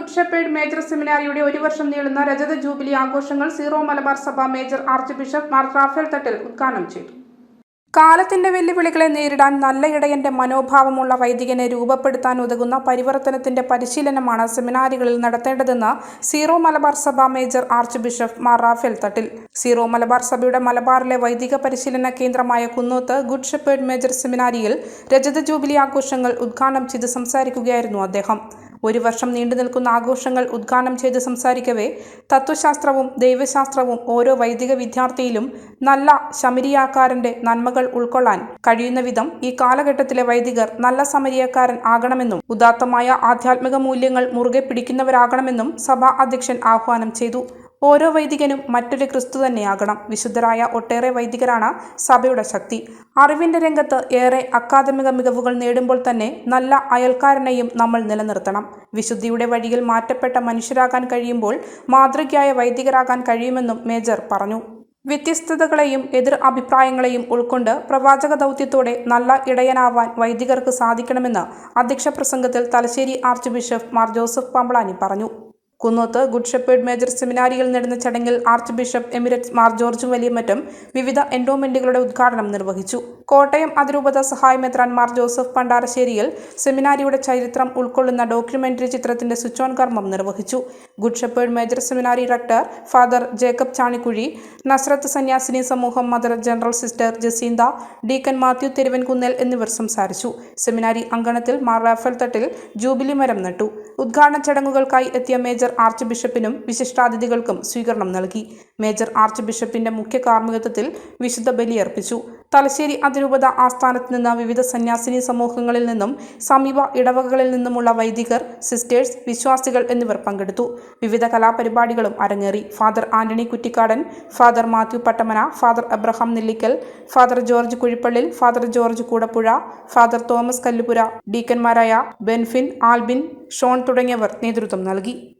Good shepherd major സെമിനാരിയുടെ ഒരു വർഷം നീളുന്ന രജത ജൂബിലി ആഘോഷങ്ങൾ സീറോ മലബാർ സഭ major archbishop Mar Raphael Thattil ഉദ്ഘാടനം ചെയ്തു. കാലത്തിന്റെ വെല്ലുവിളികളെ നേരിടാൻ നല്ല ഇടയന്റെ മനോഭാവമുള്ള വൈദികനെ രൂപപ്പെടുത്താൻ ഉതകുന്ന പരിവർത്തനത്തിന്റെ പരിശീലനമാണ് സെമിനാരികളിൽ നടത്തേണ്ടതെന്ന് സീറോ മലബാർ സഭ major archbishop Mar Raphael Thattil. Syro Malabar സഭയുടെ മലബാറിലെ വൈദിക പരിശീലന കേന്ദ്രമായ കുന്നോത്ത് ഗുഡ് ഷെപ്പേർഡ് മേജർ സെമിനാരിയിൽ രജത ജൂബിലി ആഘോഷങ്ങൾ ഉദ്ഘാടനം ചെയ്ത് സംസാരിക്കുകയായിരുന്നു അദ്ദേഹം. ഒരു വർഷം നീണ്ടു നിൽക്കുന്ന ആഘോഷങ്ങൾ ഉദ്ഘാടനം ചെയ്ത് സംസാരിക്കവേ തത്വശാസ്ത്രവും ദൈവശാസ്ത്രവും ഓരോ വൈദിക വിദ്യാർത്ഥിയിലും നല്ല ശമരിയാക്കാരന്റെ നന്മകൾ ഉൾക്കൊള്ളാൻ കഴിയുന്ന വിധം ഈ കാലഘട്ടത്തിലെ വൈദികർ നല്ല സമരിയക്കാരൻ ആകണമെന്നും ഉദാത്തമായ ആധ്യാത്മിക മൂല്യങ്ങൾ മുറുകെ പിടിക്കുന്നവരാകണമെന്നും സഭാ അധ്യക്ഷൻ ആഹ്വാനം ചെയ്തു. ഓരോ വൈദികനും മറ്റൊരു ക്രിസ്തു തന്നെയാകണം. വിശുദ്ധരായ ഒട്ടേറെ വൈദികരാണ് സഭയുടെ ശക്തി. അറിവിന്റെ രംഗത്ത് ഏറെ അക്കാദമിക മികവുകൾ നേടുമ്പോൾ തന്നെ നല്ല അയൽക്കാരനെയും നമ്മൾ നിലനിർത്തണം. വിശുദ്ധിയുടെ വഴിയിൽ മാറ്റപ്പെട്ട മനുഷ്യരാകാൻ കഴിയുമ്പോൾ മാതൃകയായ വൈദികരാകാൻ കഴിയുമെന്നും മേജർ പറഞ്ഞു. വ്യത്യസ്തതകളെയും എതിർ അഭിപ്രായങ്ങളെയും ഉൾക്കൊണ്ട് പ്രവാചക ദൗത്യത്തോടെ നല്ല ഇടയനാവാൻ വൈദികർക്ക് സാധിക്കണമെന്ന് അധ്യക്ഷ പ്രസംഗത്തിൽ Thalassery archbishop Mar Joseph Pamplany പറഞ്ഞു. കുന്നോത്ത് ഗുഡ് ഷെപ്പേർഡ് മേജർ സെമിനാരിയിൽ നടന്ന ചടങ്ങിൽ archbishop emeritus Mar George Valiyamattam വിവിധ എൻഡോമെന്റുകളുടെ ഉദ്ഘാടനം നിർവഹിച്ചു. കോട്ടയം അതിരൂപത സഹായമെത്രാൻ മാർ ജോസഫ് പണ്ടാരശ്ശേരിയിൽ സെമിനാരിയുടെ ചരിത്രം ഉൾക്കൊള്ളുന്ന ഡോക്യുമെന്ററി ചിത്രത്തിന്റെ സ്വിച്ച് ഓൺ കർമ്മം നിർവഹിച്ചു. Good shepherd major seminary rector father Jacob Chanikuzhy Nazareth സന്യാസിനി സമൂഹം mother general sister Jacintha deacon Mathew Theruvankunnel എന്നിവർ സംസാരിച്ചു. സെമിനാരി അങ്കണത്തിൽ മാർ റാഫേൽ തട്ടിൽ ജൂബിലി മരം നട്ടു. ഉദ്ഘാടന ചടങ്ങുകൾക്കായി എത്തിയ മേജർ ആർച്ച് ബിഷപ്പിനും വിശിഷ്ടാതിഥികൾക്കും സ്വീകരണം നൽകി. മേജർ ആർച്ച് ബിഷപ്പിന്റെ മുഖ്യ കാർമ്മികത്വത്തിൽ വിശുദ്ധ ബലിയർപ്പിച്ചു. തലശ്ശേരി അതിരൂപത ആസ്ഥാനത്ത് നിന്ന് വിവിധ സന്യാസിനി സമൂഹങ്ങളിൽ നിന്നും സമീപ ഇടവകകളിൽ നിന്നുമുള്ള വൈദികർ സിസ്റ്റേഴ്സ് വിശ്വാസികൾ എന്നിവർ പങ്കെടുത്തു. വിവിധ കലാപരിപാടികളും അരങ്ങേറി. Father Antony Kuttikkadan father Mathew Pattamana father Abraham Nellikkal father George Kuzhippallil father George Koodappuzha father Thomas Kallupura ഡീക്കന്മാരായ Benfin Albin Sean തുടങ്ങിയവർ നേതൃത്വം നൽകി.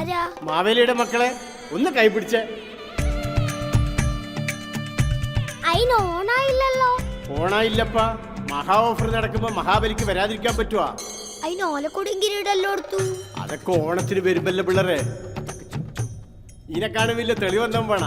ആരാ? മാവേലിയുടെ മക്കളെ ഒന്ന് കൈപിടിച്ച് അയിന് ഓണായില്ലല്ലോ. ഓണായില്ലപ്പാ. മഹാ ഓഫർ നടക്കുമ്പോ മഹാബലിക്ക് വരാതിരിക്കാൻ പറ്റുവാ. അയിന് ഓലക്കൊടിയും കിരീടല്ലോ എടുത്തു അതൊക്കെ ഓണത്തിന് വരുമ്പല്ലേ പിള്ളേരെ. ഇതിനെ വലിയ തെളിവെന്താ വേണ.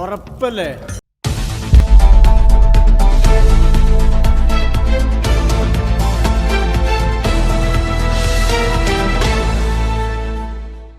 ഉറപ്പല്ലേ?